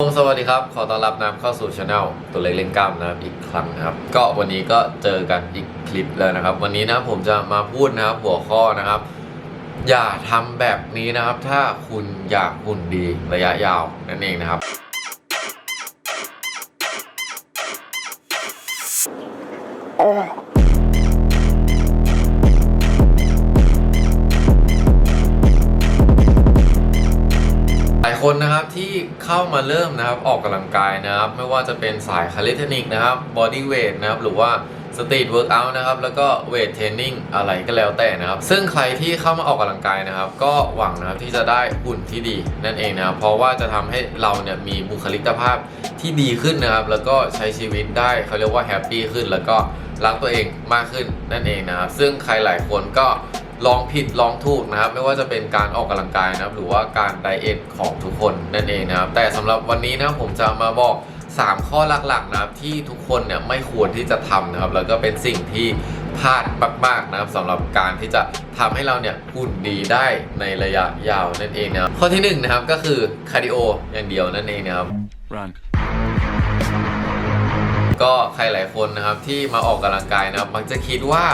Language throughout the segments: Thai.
สวัสดีครับ ขอต้อนรับน้ำเข้าสู่ช anel ตัวเล็กเล่นกล้ามนะครับอีกครั้งนะครับ ก็วันนี้ก็เจอกันอีกคลิปแล้วนะครับ วันนี้นะผมจะมาพูดนะครับหัวข้อนะครับ อย่าทำแบบนี้นะครับ ถ้าคุณอยากหุ่นดีระยะยาวนั่นเองนะครับห คนนะครับที่เข้ามาเริ่มนะครับออกกำลังกายนะครับ ไม่ว่าจะเป็นสายคาลิเทนิกนะครับบอดี้เวทนะครับหรือว่าสตรีทเวิร์กอัลนะครับแล้วก็เวทเทรนนิ่งอะไรก็แล้วแต่นะครับ ซึ่งใครที่เข้ามาออกกำลังกายนะครับ ก็หวังนะครับที่จะได้หุ่นที่ดีนั่นเองนะครับ เพราะว่าจะทำให้เราเนี่ยมีบุคลิกภาพที่ดีขึ้นนะครับ แล้วก็ใช้ชีวิตได้เขาเรียกว่าแฮปปี้ขึ้น แล้วก็รักตัวเองมากขึ้นนั่นเองนะครับ ซึ่งใครหลายคนก็ ลองผิดลองถูกนะครับ ไม่ว่าจะเป็นการออกกำลังกายนะครับ หรือว่าการไดเอทของทุกคนนั่นเองนะครับ แต่สำหรับวันนี้นะผมจะมาบอก 3 ข้อหลักๆนะครับ ที่ทุกคนเนี่ยไม่ควรที่จะทำนะครับ แล้วก็เป็นสิ่งที่พลาดมากๆนะครับสำหรับการที่จะทำให้เราเนี่ยหุ่นดีได้ในระยะยาวนั่นเองนะครับข้อที่หนึ่งนะครับก็คือคาร์ดิโออย่างเดียวนั่นเองนะครับ Run. ก็ใครหลายคนนะครับที่มาออกกำลังกายนะครับ มักจะคิดว่า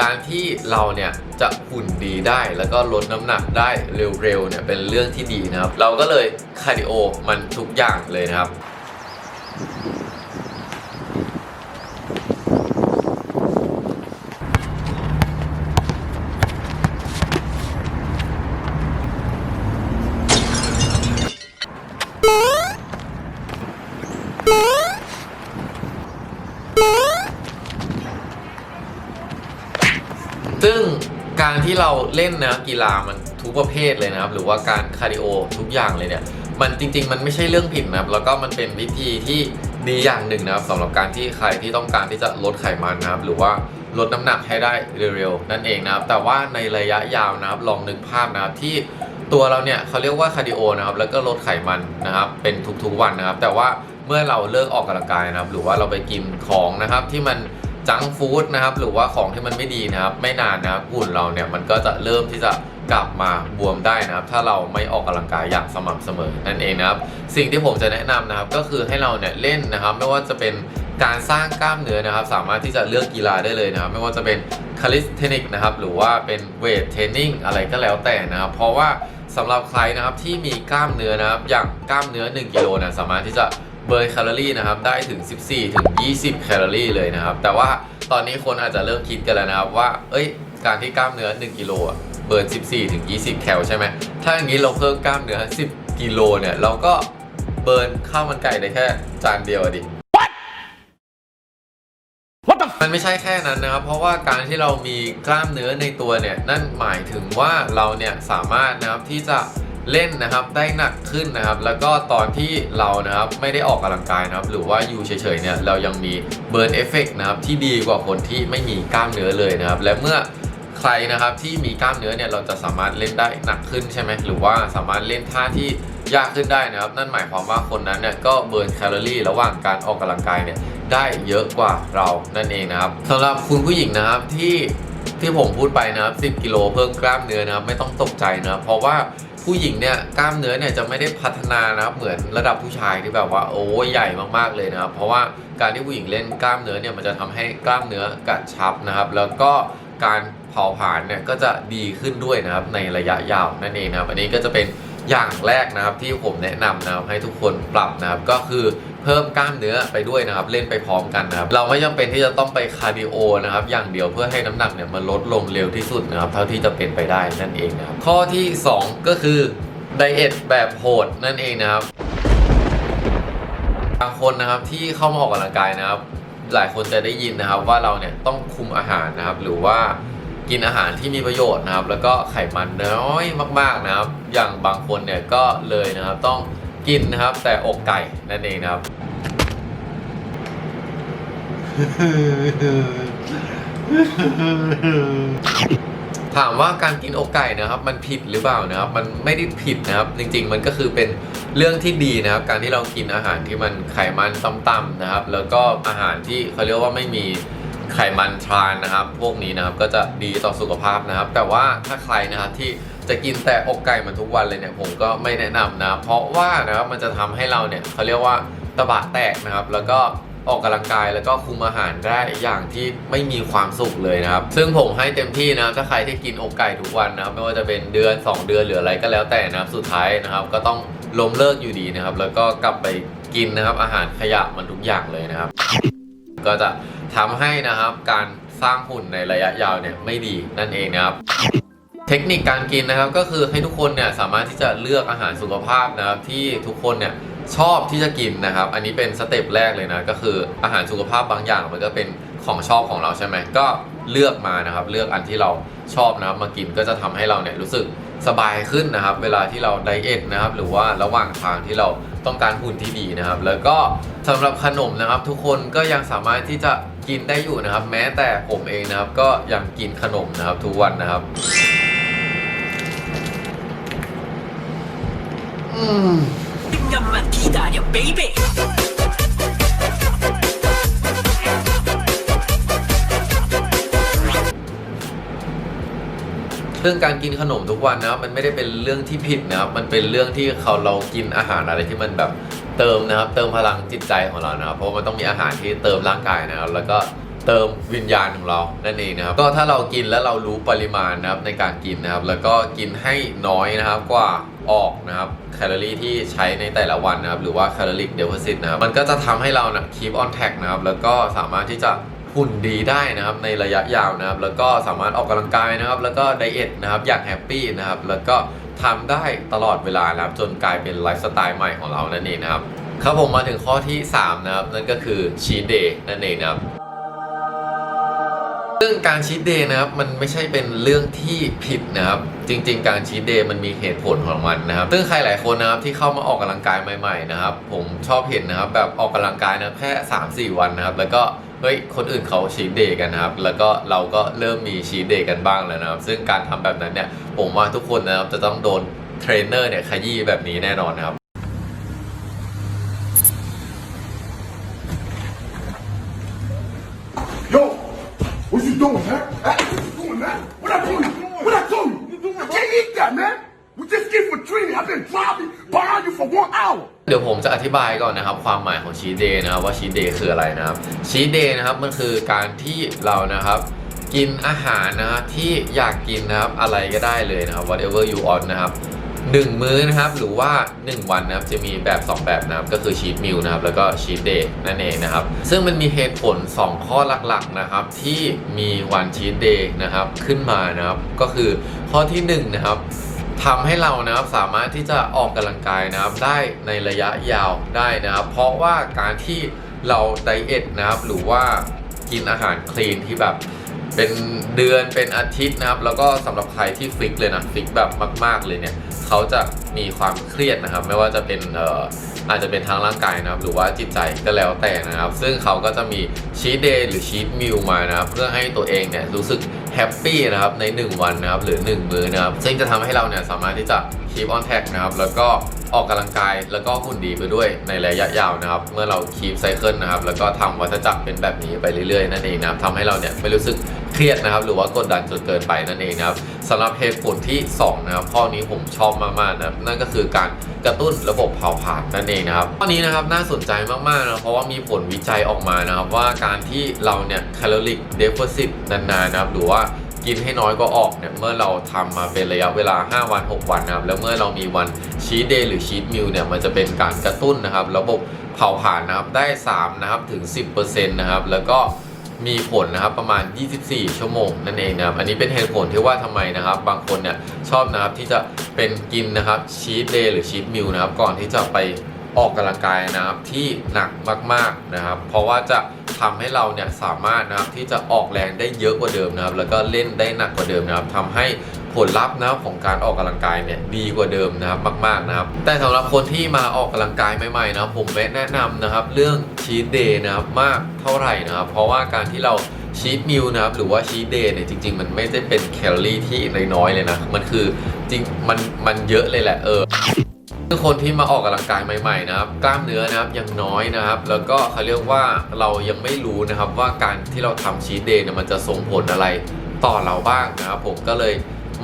การที่เราเนี่ย จะหุ่นดีได้ แล้วก็ลดน้ำหนักได้เร็วๆเนี่ยเป็นเรื่องที่ดีนะครับ เราก็เลยคาร์ดิโอมันทุกอย่างเลยนะครับซึ่ง การที่เราเล่นนะกีฬามันทุกประเภทเลยนะครับ หรือว่าการคาร์ดิโอทุกอย่างเลยเนี่ยมันจริง ๆ มันไม่ใช่เรื่องผิดนะครับ แล้วก็มันเป็นวิธีที่ดีอย่างหนึ่งนะครับสำหรับการที่ใครที่ต้องการที่จะลดไขมันนะครับ หรือว่าลดน้ำหนักให้ได้เร็วๆนั่นเองนะครับ แต่ว่าในระยะยาวนะครับลองนึกภาพนะครับที่ตัวเราเนี่ยเขาเรียกว่าคาร์ดิโอนะครับแล้วก็ลดไขมันนะครับเป็นทุกๆวันนะครับ แต่ว่าเมื่อเราเลิกออกกำลังกายนะครับ หรือว่าเราไปกินของนะครับที่มัน จังฟู้ดนะครับ หรือว่าของที่มันไม่ดีนะครับ ไม่นานนะครับหุ่นเราเนี่ยมันก็จะเริ่มที่จะกลับมาบวมได้นะครับ ถ้าเราไม่ออกกำลังกายอย่างสม่ำเสมอนั่นเองนะครับ สิ่งที่ผมจะแนะนำนะครับ ก็คือให้เราเนี่ยเล่นนะครับ ไม่ว่าจะเป็นการสร้างกล้ามเนื้อนะครับ สามารถที่จะเลือกกีฬาได้เลยนะครับ ไม่ว่าจะเป็นคาลิสเทนิกนะครับ หรือว่าเป็นเวทเทรนนิ่งอะไรก็แล้วแต่นะครับ เพราะว่าสำหรับใครนะครับที่มีกล้ามเนื้อนะครับ อย่างกล้ามเนื้อ 1กิโลนี่ยสามารถที่จะ เบิร์นแคลอรี่นะครับได้ถึง 14 ถึง 20 แคลอรี่เลยนะครับ แต่ว่าตอนนี้คนอาจจะเริ่มคิดกันแล้วนะครับว่า เอ้ย การที่กล้ามเนื้อ 1 กิโลเบิร์น 14 ถึง 20 แคลใช่ไหม ถ้าอย่างนี้เราเพิ่มกล้ามเนื้อ 10 กิโลเนี่ยเราก็เบิร์นข้าวมันไก่ได้แค่จานเดียวดิมันไม่ใช่แค่นั้นนะครับ เพราะว่าการที่เรามีกล้ามเนื้อในตัวเนี่ย นั่นหมายถึงว่าเราเนี่ยสามารถนะครับที่จะ เล่นนะครับได้หนักขึ้นนะครับ แล้วก็ตอนที่เรานะครับไม่ได้ออกกำลังกายนะครับ หรือว่าอยู่เฉยๆเนี่ยเรายังมีเบิร์นเอฟเฟกนะครับที่ดีกว่าคนที่ไม่มีกล้ามเนื้อเลยนะครับ และเมื่อใครนะครับที่มีกล้ามเนื้อเนี่ยเราจะสามารถเล่นได้หนักขึ้นใช่ไหมหรือว่าสามารถเล่นท่าที่ยากขึ้นได้นะครับ นั่นหมายความว่าคนนั้นเนี่ยก็เบิร์นแคลอรี่ระหว่างการออกกำลังกายเนี่ยได้เยอะกว่าเรานั่นเองนะครับสำหรับคุณผู้หญิงนะครับที่ที่ผมพูดไปนะครับ 10 กิโลเพิ่มกล้ามเนื้อนะครับ ไม่ต้องตกใจนะครับเพราะว่า ผู้หญิงเนี่ยกล้ามเนื้อเนี่ยจะไม่ได้พัฒนานะครับเหมือนระดับผู้ชายที่แบบว่าโอ้ใหญ่มากๆเลยนะครับ เพราะว่าการที่ผู้หญิงเล่นกล้ามเนื้อเนี่ยมันจะทำให้กล้ามเนื้อกระชับนะครับ แล้วก็การเผาผลาญเนี่ยก็จะดีขึ้นด้วยนะครับในระยะยาวนั่นเองนะครับอันนี้ก็จะเป็น อย่างแรกนะครับที่ผมแนะนำนะครับให้ทุกคนปรับนะครับก็คือเพิ่มกล้ามเนื้อไปด้วยนะครับเล่นไปพร้อมกันนะครับเราไม่จำเป็นที่จะต้องไปคาร์ดิโอนะครับอย่างเดียวเพื่อให้น้ำหนักเนี่ยมันลดลงเร็วที่สุดนะครับเท่าที่จะเป็นไปได้นั่นเองนะครับข้อที่ 2 ก็คือไดเอทแบบโหดนั่นเองนะครับบางคนนะครับที่เข้ามาออกกำลังกายนะครับ หลายคนจะได้ยินนะครับว่าเราเนี่ยต้องคุมอาหารนะครับหรือว่า กินอาหารที่มีประโยชน์นะครับ แล้วก็ไขมันน้อยมากๆนะครับ อย่างบางคนเนี่ยก็เลยนะครับต้องกินนะครับแต่อกไก่นั่นเองนะครับถามว่าการกินอกไก่นะครับ มันผิดหรือเปล่านะครับ มันไม่ได้ผิดนะครับ จริง ๆ มันก็คือเป็นเรื่องที่ดีนะครับ การที่เรากินอาหารที่มันไขมันต่ำๆนะครับ แล้วก็อาหารที่เขาเรียกว่าไม่มี ไขมันทรานนะครับ พวกนี้นะครับก็จะดีต่อสุขภาพนะครับ แต่ว่าถ้าใครนะครับที่จะกินแต่อกไก่มันทุกวันเลยเนี่ยผมก็ไม่แนะนำนะเพราะว่านะครับมันจะทำให้เราเนี่ยเขาเรียกว่าตะบะแตกนะครับ แล้วก็ออกกำลังกายแล้วก็คุมอาหารได้อย่างที่ไม่มีความสุขเลยนะครับ ซึ่งผมให้เต็มที่นะครับถ้าใครที่กินอกไก่ทุกวันนะครับ ไม่ว่าจะเป็นเดือน 2 เดือนหรืออะไรก็แล้วแต่นะครับสุดท้ายนะครับ ก็ต้องล้มเลิกอยู่ดีนะครับ แล้วก็กลับไปกินนะครับอาหารขยะมันทุกอย่างเลยนะครับ ก็จะ ทำให้นะครับการสร้างหุ่นในระยะยาวเนี่ยไม่ดีนั่นเองนะครับ เทคนิคการกินนะครับก็คือให้ทุกคนเนี่ยสามารถที่จะเลือกอาหารสุขภาพนะครับที่ทุกคนเนี่ยชอบที่จะกินนะครับ อันนี้เป็นสเต็ปแรกเลยนะก็คืออาหารสุขภาพบางอย่างมันก็เป็นของชอบของเราใช่ไหมก็เลือกมานะครับ เลือกอันที่เราชอบนะครับมากินก็จะทำให้เราเนี่ยรู้สึกสบายขึ้นนะครับ เวลาที่เราไดเอทนะครับ หรือว่าระหว่างทางที่เราต้องการหุ่นที่ดีนะครับ แล้วก็สำหรับขนมนะครับ ทุกคนก็ยังสามารถที่จะ กินได้อยู่นะครับ แม้แต่ผมเองนะครับ ก็ยังกินขนมนะครับทุกวันนะครับอืม เรื่องการกินขนมทุกวันนะครับ มันไม่ได้เป็นเรื่องที่ผิดนะครับ มันเป็นเรื่องที่เขาเรากินอาหารอะไรที่มันแบบเติมนะครับ เติมพลังจิตใจของเรานะครับ เพราะมันต้องมีอาหารที่เติมร่างกายนะครับ แล้วก็เติมวิญญาณของเรา นั่นเองนะครับ ก็ถ้าเรากินแล้วเรารู้ปริมาณนะครับในการกินนะครับ แล้วก็กินให้น้อยนะครับกว่าออกนะครับแคลอรี่ที่ใช้ในแต่ละวันนะครับ หรือว่าแคลอรี่เดฟ i ซิตนะครับ มันก็จะทำให้เรานะ keep on track นะครับ แล้วก็สามารถที่จะ หุ่นดีได้นะครับในระยะยาวนะครับ แล้วก็สามารถออกกำลังกายนะครับ แล้วก็ไดเอทนะครับอย่างแฮปปี้นะครับ แล้วก็ทำได้ตลอดเวลานะครับ จนกลายเป็นไลฟ์สไตล์ใหม่ของเรานั่นเองนะครับ ครับผมมาถึงข้อที่ 3 นะครับ นั่นก็คือชีเดย์นั่นเองนะครับซึ่งการชีตเดย์นะครับมันไม่ใช่เป็นเรื่องที่ผิดนะครับ จริง ๆ การชีตเดย์มันมีเหตุผลของมันนะครับ ซึ่งใครหลายคนนะครับที่เข้ามาออกกำลังกายใหม่ ๆ นะครับ ผมชอบเห็นนะครับแบบออกกำลังกายนะแค่3-4 วันนะครับ แล้วก็ เฮ้ยคนอื่นเขาชีตเดย์กันนะครับแล้วก็เราก็เริ่มมีชีตเดย์กันบ้างแล้วนะครับ ซึ่งการทำแบบนั้นเนี่ยผมว่าทุกคนนะครับจะต้องโดนเทรนเนอร์เนี่ยขยี้แบบนี้แน่นอนนะครับ Yo, what you doing, man? What you doing, man? What I told you? What I told you? I can't eat that, man. We just get for training. I've been driving you for one hour. เดี๋ยวผมจะอธิบายก่อนนะครับ ความหมายของชีเดย์นะครับว่าชีเดย์คืออะไรนะครับชีเดย์นะครับมันคือการที่เรานะครับ กินอาหารนะครับที่อยากกินนะครับอะไรก็ได้เลยนะครับ whatever you want นะครับหนึ่งมื้อนะครับหรือว่า 1 วันนะครับจะมีแบบ 2 แบบนะครับก็คือชีตมิลนะครับแล้วก็ชีตเดย์นั่นเองนะครับ ซึ่งมันมีเหตุผล 2 ข้อหลักๆนะครับที่มีวันชีตเดย์นะครับขึ้นมานะครับก็คือข้อทีหนึ่1นะครับ ทำให้เรานะครับสามารถที่จะออกกำลังกายนะครับได้ในระยะยาวได้นะครับ เพราะว่าการที่เราไดเอทนะครับ หรือว่ากินอาหารคลีนที่แบบเป็นเดือนเป็นอาทิตย์นะครับ แล้วก็สำหรับใครที่ฟิกเลยนะฟิกแบบมาก ๆเลยเนี่ยเขาจะมีความเครียดนะครับ ไม่ว่าจะเป็นเอ่อ อาจจะเป็นทางร่างกายนะครับหรือว่าจิตใจก็แล้วแต่นะครับ ซึ่งเขาก็จะมีชีตเดย์หรือชีตมิลมานะครับเพื่อให้ตัวเองเนี่ยรู้สึกแฮปปี้นะครับใน 1 วันนะครับหรือ 1 มื้อนะครับซึ่งจะทำให้เราเนี่ยสามารถที่จะ keep on track นะครับแล้วก็ออกกำลังกายแล้วก็หุ่นดีไปด้วยในระยะยาวนะครับ เมื่อเรา keep cycle นะครับแล้วก็ทำวัฏจักรเป็นแบบนี้ไปเรื่อยๆนั่นเองนะครับทำให้เราเนี่ยไม่รู้สึก เครียดนะครับหรือว่ากดดันจนเกินไปนั่นเองนะครับสำหรับเหตุผลที่ 2 นะครับ ข้อนี้ผมชอบมากๆนะครับนั่นก็คือการกระตุ้นระบบเผาผลาญนั่นเองนะครับข้อนี้นะครับน่าสนใจมากๆนะเพราะว่ามีผลวิจัยออกมานะครับ ว่าการที่เราเนี่ยแคลอริกเดฟ i ซิตนานๆนะครับ หรือว่ากินให้น้อยก็ออกเนี่ยเมื่อเราทำมาเป็นระยะเวลา 5 วัน 6 วันนะครับ แล้วเมื่อเรามีวันชีตเดย์หรือชีตมิลเนี่ยมันจะเป็นการกระตุ้นนะครับ ระบบเผาผลาญนะครับได้3นะครับถึง 10%นะครับแล้วก็ มีผลนะครับประมาณ 24 ชั่วโมงนั่นเองนะครับอันนี้เป็นเหตุผลที่ว่าทำไมนะครับ บางคนเนี่ยชอบนะครับที่จะเป็นกินนะครับชีสเดย์หรือชีสมิลนะครับก่อนที่จะไปออกกำลังกายนะครับที่หนักมากๆนะครับ เพราะว่าจะทำให้เราเนี่ยสามารถนะครับที่จะออกแรงได้เยอะกว่าเดิมนะครับ แล้วก็เล่นได้หนักกว่าเดิมนะครับทำให้ ผลลัพธ์นะครับของการออกกำลังกายเนี่ยดีกว่าเดิมนะครับมากๆนะครับ แต่สำหรับคนที่มาออกกำลังกายใหม่ๆนะผมแนะนำนะครับเรื่องชีตเดย์นะครับมากเท่าไหร่นะครับ เพราะว่าการที่เราชีตมิลนะครับหรือว่าชีตเดย์เนี่ยจริง ๆ มันไม่ได้เป็นแคลอรี่ที่น้อยๆเลยนะ มันคือจริงมันมันเยอะเลยแหละเออคนที่มาออกกำลังกายใหม่ๆนะครับ กล้ามเนื้อนะครับยังน้อยนะครับ แล้วก็เขาเรียกว่าเรายังไม่รู้นะครับว่าการที่เราทำชีทเดย์เนี่ยมันจะส่งผลอะไรต่อเราบ้างนะครับผมก็เลย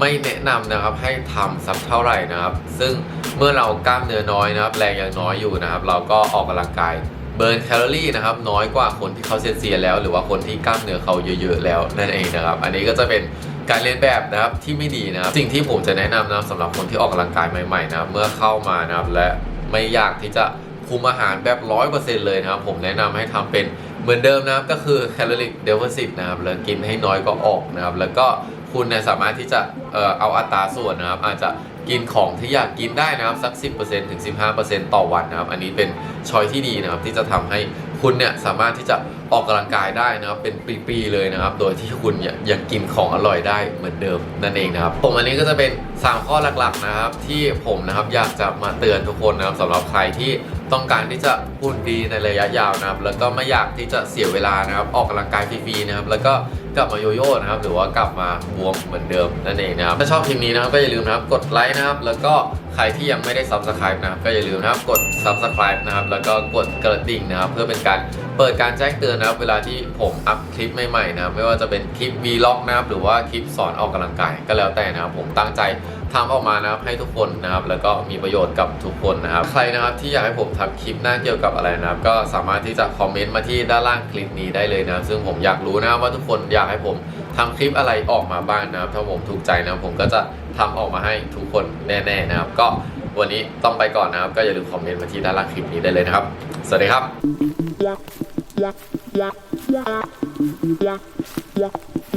ไม่แนะนำนะครับให้ทำสักเท่าไหร่นะครับ ซึ่งเมื่อเรากล้ามเนื้อน้อยนะครับ แรงยังน้อยอยู่นะครับ เราก็ออกกำลังกายเบิร์นแคลอรี่นะครับน้อยกว่าคนที่เขาเซียนๆแล้ว หรือว่าคนที่กล้ามเนื้อเขาเยอะๆแล้วนั่นเองนะครับ อันนี้ก็จะเป็นการเรียนแบบนะครับที่ไม่ดีนะครับ สิ่งที่ผมจะแนะนำนะครับสำหรับคนที่ออกกำลังกายใหม่ๆนะครับเมื่อเข้ามานะครับและไม่อยากที่จะคุมอาหารแบบร้อยเปอร์เซ็นต์เลยนะครับ ผมแนะนำให้ทำเป็นเหมือนเดิมนะครับ ก็คือแคลอรี่เด f ฟิ c ตนะครับแล้วกินให้น้อยก็ออกนะครับ แล้วก็ คุณเนี่ยสามารถที่จะเอ่อเอาอัตราส่วนนะครับ อาจจะกินของที่อยากกินได้นะครับสัก 10%ถึง 15%ต่อวันนะครับ อันนี้เป็นช้อยที่ดีนะครับ ที่จะทำให้คุณเนี่ยสามารถที่จะออกกำลังกายได้นะครับเป็นปีๆเลยนะครับ โดยที่คุณยังยังกินของอร่อยได้เหมือนเดิมนั่นเองนะครับ ผมอันนี้ก็จะเป็น 3 ข้อหลักๆนะครับ ที่ผมนะครับอยากจะมาเตือนทุกคนนะครับสำหรับใครที่ ต้องการที่จะหุ่นดีในระยะยาวนะครับ แล้วก็ไม่อยากที่จะเสียเวลานะครับ ออกกำลังกายฟรีๆนะครับ แล้วก็กลับมาโยโย่นะครับ หรือว่ากลับมาบวมเหมือนเดิมนั่นเองนะครับ ถ้าชอบคลิปนี้นะครับก็อย่าลืมนะครับ กดไลค์นะครับ แล้วก็ใครที่ยังไม่ได้ subscribe นะครับ ก็อย่าลืมนะครับ กด subscribe นะครับ แล้วก็กดกระดิ่งนะครับ เพื่อเป็นการเปิดการแจ้งเตือนนะครับ เวลาที่ผมอัพคลิปใหม่ๆนะครับ ไม่ว่าจะเป็นคลิป vlog นะครับ หรือว่าคลิปสอนออกกำลังกายก็แล้วแต่นะครับ ผมตั้งใจ ทำออกมานะครับให้ทุกคนนะครับ แล้วก็มีประโยชน์กับทุกคนนะครับ ใครนะครับที่อยากให้ผมทำคลิปหน้าเกี่ยวกับอะไรนะครับ ก็สามารถที่จะคอมเมนต์มาที่ด้านล่างคลิปนี้ได้เลยนะซึ่งผมอยากรู้นะว่าทุกคนอยากให้ผมทำคลิปอะไรออกมาบ้างนะครับ ถ้าผมถูกใจนะผมก็จะทำออกมาให้ทุกคนแน่ๆนะครับ ก็วันนี้ต้องไปก่อนนะครับ ก็อย่าลืมคอมเมนต์มาที่ด้านล่างคลิปนี้ได้เลยนะครับ สวัสดีครับ yeah, yeah, yeah, yeah, yeah.